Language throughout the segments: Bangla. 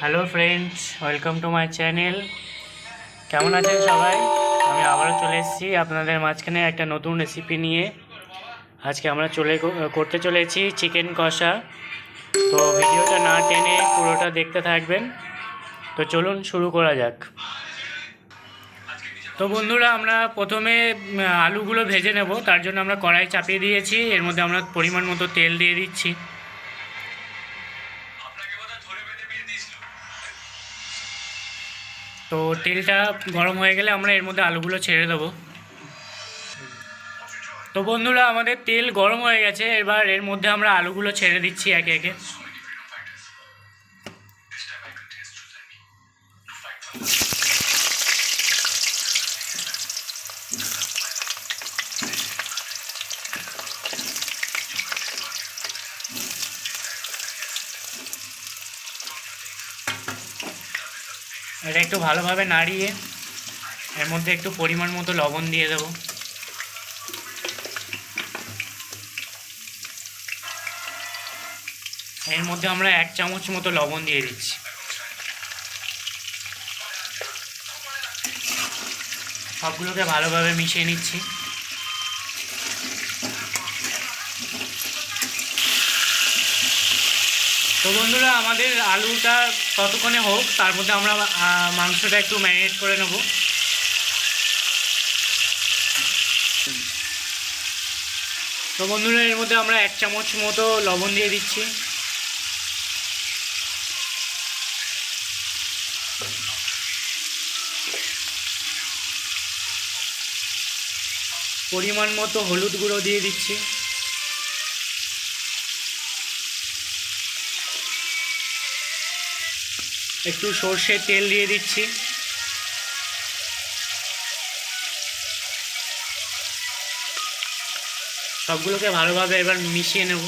Hello friends welcome to my channel কেমন আছেন সবাই? আমি আবারও চলে এসেছি আপনাদের মাঝখানে একটা নতুন রেসিপি নিয়ে। আজকে আমরা চলে করতে চলেছি চিকেন কষা। তো ভিডিওটা না টেনে পুরোটা দেখতে থাকবেন। তো চলুন শুরু করা যাক। তো বন্ধুরা, আমরা প্রথমে আলুগুলো ভেজে নেব। তার জন্য আমরা কড়াই চাপিয়ে দিয়েছি। এর মধ্যে আমরা পরিমাণ মতো তেল দিয়ে দিচ্ছি। তো তেলটা গরম হয়ে গেলে আমরা এর মধ্যে আলুগুলো ছেড়ে দেবো। তো বন্ধুরা, আমাদের তেল গরম হয়ে গেছে। এবার এর মধ্যে আমরা আলুগুলো ছেড়ে দিচ্ছি একে একে। এটা একটু ভালোভাবে নাড়িয়ে এর মধ্যে একটু পরিমাণ মতো লবণ দিয়ে দেব। এর মধ্যে আমরা এক চামচ মতো লবণ দিয়ে দিচ্ছি। সবগুলোকে ভালোভাবে মিশিয়ে নিচ্ছি। তো বন্ধুরা, আমাদের আলুটা ততক্ষণে হোক, তার মধ্যে আমরা মাংসটা একটু ম্যারিনেট করে নেব। তো বন্ধুরা, এর মধ্যে আমরা এক চামচ মতো লবণ দিয়ে দিচ্ছি। পরিমাণ মতো হলুদ গুঁড়ো দিয়ে দিচ্ছি। একটু সর্ষের তেল দিয়ে দিচ্ছি। সবগুলোকে ভালোভাবে এবার মিশিয়ে নেব।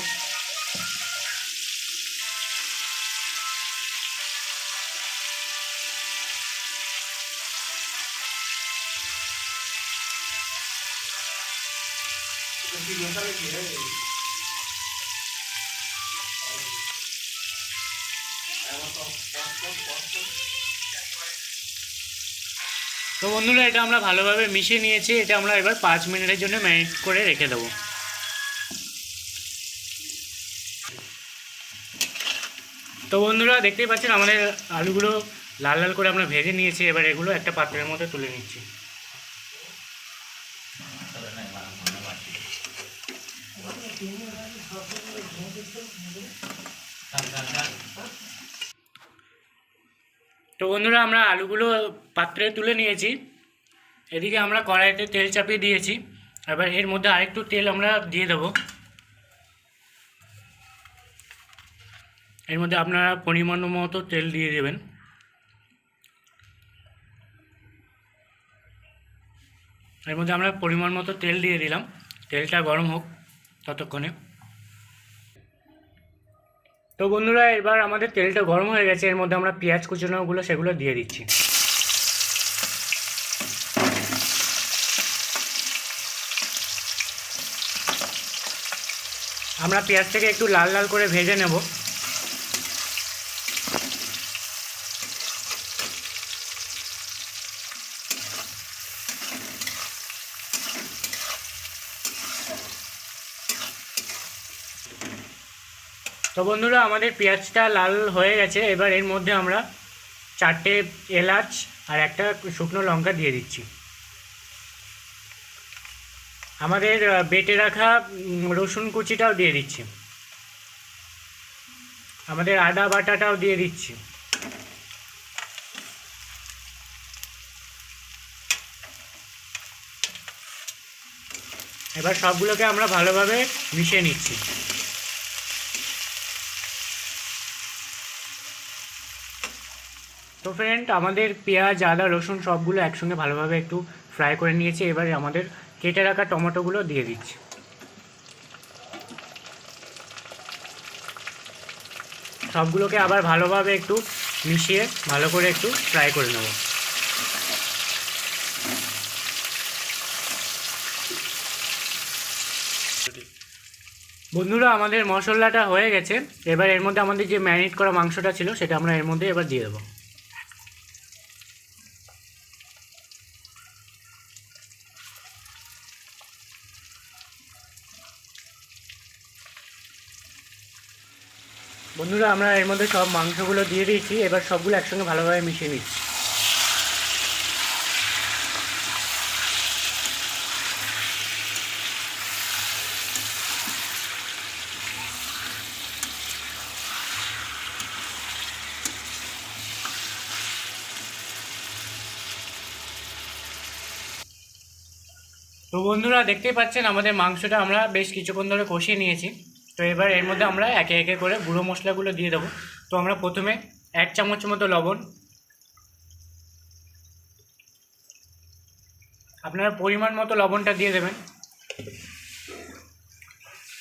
তো বন্ধুরা, এটা আমরা ভালোভাবে মিশিয়ে নিয়েছি। এটা আমরা এবার পাঁচ মিনিটের জন্য ম্যারিনেট করে রেখে দেবো। তো বন্ধুরা, দেখতেই পাচ্ছেন আমাদের আলুগুলো লাল লাল করে আমরা ভেজে নিয়েছি। এবার এগুলো একটা পাত্রের মধ্যে তুলে নিচ্ছি। তো বন্ধুরা, আমরা আলুগুলো পাত্রে তুলে নিয়েছি। এদিকে আমরা কড়াইতে তেল চাপিয়ে দিয়েছি। এবার এর মধ্যে আরেকটু তেল আমরা দিয়ে দেবো। এর মধ্যে আপনারা পরিমাণ মতো তেল দিয়ে দেবেন। এর মধ্যে আমরা পরিমাণ মতো তেল দিয়ে দিলাম। তেলটা গরম হোক ততক্ষণে। তো বন্ধুরা, এবার আমাদের তেলটা গরম হয়ে গেছে, এর মধ্যে আমরা পেঁয়াজ, কুচোনোগুলো সেগুলো দিয়ে দিচ্ছি। আমরা পেঁয়াজটাকে একটু লাল লাল করে ভেজে নেব। তো বন্ধুরা, আমাদের পেঁয়াজটা লাল হয়ে গেছে। এবার এর মধ্যে আমরা চারটে এলাচ আর একটা শুকনো লঙ্কা দিয়ে দিচ্ছি। আমাদের বেটে রাখা রসুন কুচিটাও দিয়ে দিচ্ছি। আমাদের আদা বাটাটাও দিয়ে দিচ্ছি। এবার সবগুলোকে আমরা ভালোভাবে মিশিয়ে নিচ্ছি। তো ফ্রেন্ড আমাদের পেঁয়াজ, আদা, রসুন সবগুলো একসঙ্গে ভালোভাবে একটু ফ্রাই করে নিয়েছি। এবারে আমাদের কেটে রাখা টমেটোগুলো দিয়ে দিচ্ছি। সবগুলোকে আবার ভালোভাবে একটু মিশিয়ে ভালো করে একটু ফ্রাই করে নেব। বন্ধুরা, আমাদের মশলাটা হয়ে গেছে। এবার এর মধ্যে আমাদের যে ম্যারিনেট করা মাংসটা ছিল, সেটা আমরা এর মধ্যে এবার দিয়ে দেবো। বন্ধুরা, আমরা এর মধ্যে সব মাংসগুলো দিয়ে দিয়েছি। এবার সবগুলো একসঙ্গে ভালোভাবে মিশিয়ে নিচ্ছি। তো বন্ধুরা, দেখতেই পাচ্ছেন আমাদের মাংসটা আমরা বেশ কিছুক্ষণ ধরে কষিয়ে নিয়েছি। তো এবার এর মধ্যে আমরা একে একে করে গুঁড়ো মশলাগুলো দিয়ে দেবো। তো আমরা প্রথমে এক চামচ মতো লবণ। আপনারা পরিমাণ মতো লবণটা দিয়ে দেবেন।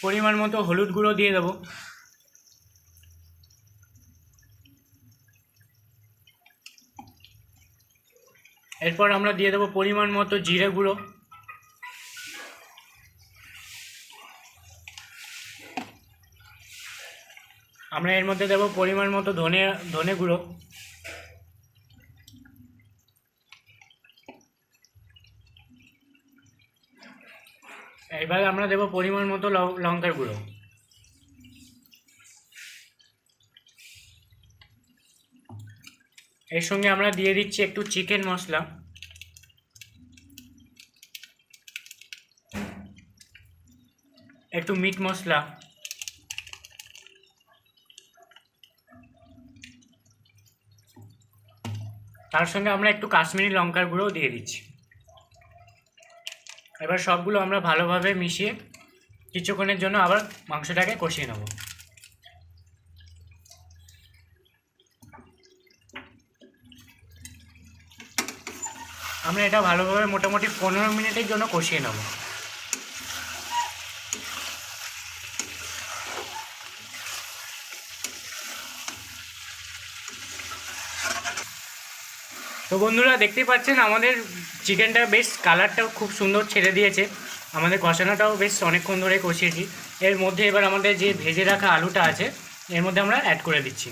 পরিমাণ মতো হলুদ গুঁড়ো দিয়ে দেবো। এরপর আমরা দিয়ে দেবো পরিমাণ মতো জিরে গুঁড়ো। আমরা এর মধ্যে দেবো পরিমাণ মতো ধনে ধনে গুঁড়ো। এবার আমরা দেবো পরিমাণ মতো লঙ্কার গুঁড়ো। এর সঙ্গে আমরা দিয়ে দিচ্ছি একটু চিকেন মশলা। একটু মিট মশলা। তার সঙ্গে আমরা একটু কাশ্মীরি লঙ্কার গুঁড়োও দিয়ে দিচ্ছি। এবার সবগুলো আমরা ভালোভাবে মিশিয়ে কিছুক্ষণের জন্য আবার মাংসটাকে কষিয়ে নেব। আমরা এটা ভালোভাবে মোটামুটি পনেরো মিনিটের জন্য কষিয়ে নেব। তো বন্ধুরা দেখতেই পাচ্ছেন, আমাদের চিকেনটা বেশ কালারটাও খুব সুন্দর ছেড়ে দিয়েছে। আমাদের কষানোটাও বেশ অনেকক্ষণ ধরে কষিয়েছি। এর মধ্যে এবার আমাদের যে ভেজে রাখা আলুটা আছে, এর মধ্যে আমরা অ্যাড করে দিচ্ছি।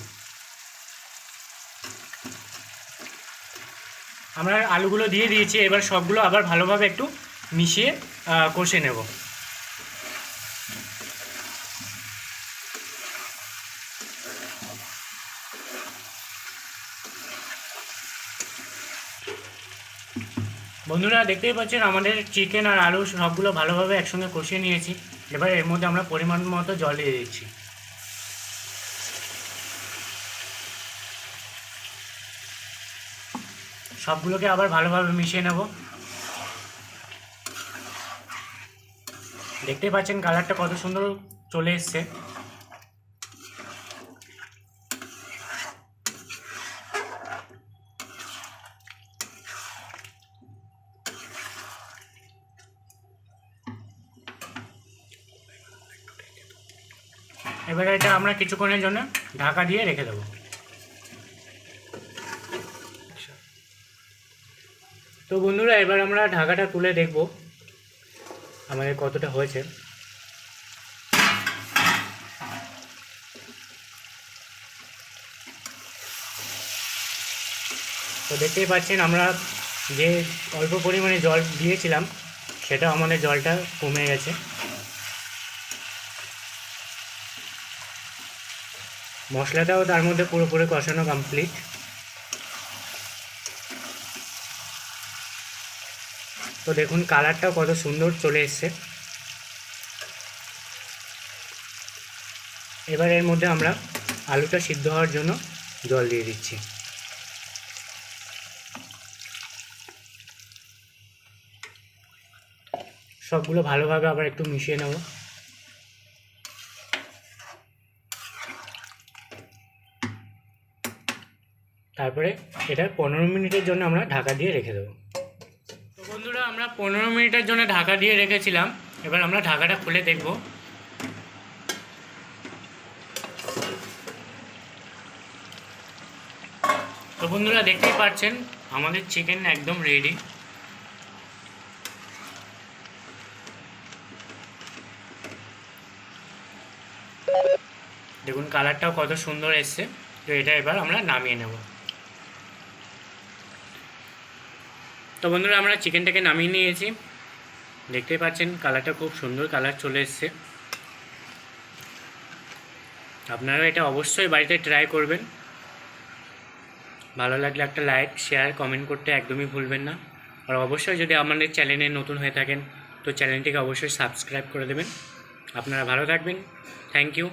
আমরা আলুগুলো দিয়ে দিয়েছি, এবার সবগুলো আবার ভালোভাবে একটু মিশিয়ে কষে নেব। বন্ধুরা দেখতেই পাচ্ছেন, আমাদের চিকেন আর আলু সবগুলো ভালোভাবে একসঙ্গে কষিয়ে নিয়েছি। এবার এর মধ্যে আমরা পরিমাণ মতো জল দিয়ে দিচ্ছি। সবগুলোকে আবার ভালোভাবে মিশিয়ে নেব। দেখতেই পাচ্ছেন কালারটা কত সুন্দর চলে এসছে এবারে এটা আমরা কিছুক্ষণের জন্য ঢাকা দিয়ে রেখে দেবো। তো বন্ধুরা, এবার আমরা ঢাকাটা তুলে দেখব আমাদের কতটা হয়েছে। তো দেখতেই পাচ্ছেন, আমরা যে অল্প পরিমাণে জল দিয়েছিলাম, সেটা আমাদের জলটা কমে গেছে। মশলাটাও তার মধ্যে পুরোপুরি কষানো কমপ্লিট তো দেখুন কালারটাও কত সুন্দর চলে এসছে। এবার এর মধ্যে আমরা আলুটা সিদ্ধ হওয়ার জন্য জল দিয়ে দিচ্ছি। সবগুলো ভালোভাবে আবার একটু মিশিয়ে নেব। তারপরে এটা পনেরো মিনিটের জন্য আমরা ঢাকা দিয়ে রেখে দেবো। তো বন্ধুরা, আমরা পনেরো মিনিটের জন্য ঢাকা দিয়ে রেখেছিলাম। এবার আমরা ঢাকাটা খুলে দেখব। তো বন্ধুরা, দেখতেই পাচ্ছেন, আমাদের চিকেন একদম রেডি দেখুন কালারটাও কত সুন্দর এসছে। তো এটা এবার আমরা নামিয়ে নেব। তো বন্ধুরা, আমরা চিকেনটাকে নামিয়ে নিয়েছি। দেখতেই পাচ্ছেন, কালারটা খুব সুন্দর কালার চলে এসছে। আপনারা এটা অবশ্যই বাড়িতে ট্রাই করবেন। ভালো লাগলে একটা লাইক শেয়ার কমেন্ট করতে একদমই ভুলবেন না। আর অবশ্যই যদি আমাদের চ্যানেলে নতুন হয়ে থাকেন, তো চ্যানেলটিকে অবশ্যই সাবস্ক্রাইব করে দেবেন। আপনারা ভালো থাকবেন। Thank you